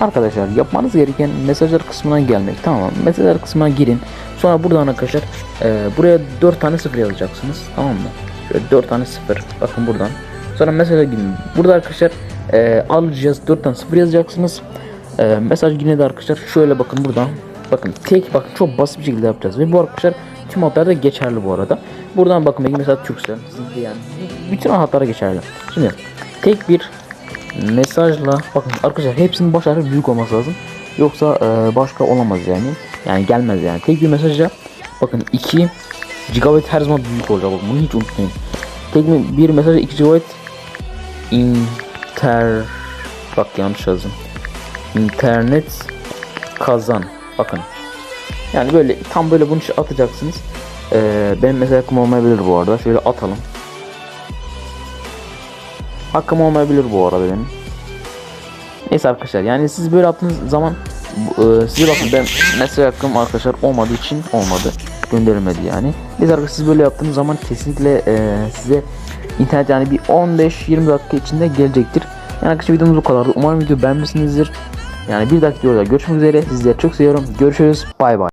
Arkadaşlar yapmanız gereken mesajlar kısmına gelmek. Tamam? Mesajlar kısmına girin. Sonra buradan arkadaşlar e, buraya 4 tane sıfır yazacaksınız. Tamam mı? Şöyle 4 tane sıfır. Bakın buradan. Sonra mesaja girin. Burada arkadaşlar e, alacağız 4 tane sıfır yazacaksınız. E, mesaj yine de arkadaşlar şöyle bakın buradan. Bakın tek bakın çok basit bir şekilde yapacağız. Ve bu arkadaşlar tüm hatlarda geçerli bu arada. Buradan bakın mesela Türksel. Yani bütün hatlara geçerli. Şimdi tek bir mesajla bakın arkadaşlar hepsinin baş harfi büyük olması lazım. Yoksa e, başka olamaz yani. Yani gelmez yani. Tek bir mesajla bakın 2 GB her zaman büyük olacak. Bakın bunu hiç unutmayın. Tek bir, mesajla 2 GB inter bak yanlış yazdım. İnternet kazan. Bakın. Yani böyle tam böyle bunu atacaksınız. Ee, benim mesela hakkım olmayabilir bu arada. Şöyle atalım. Hakkım olmayabilir bu arada benim. Neyse arkadaşlar yani siz böyle yaptığınız zaman e, size bakın ben mesela hakkım arkadaşlar olmadığı için olmadı. Gönderilmedi yani. Biz arkadaşlar siz böyle yaptığınız zaman kesinlikle e, size internet yani bir 15-20 dakika içinde gelecektir. Yani arkadaşlar videomuz bu kadardı. Umarım video beğenmişsinizdir. Yani bir dakika videoda görüşmek üzere. Sizleri çok seviyorum. Görüşürüz. Bay bay.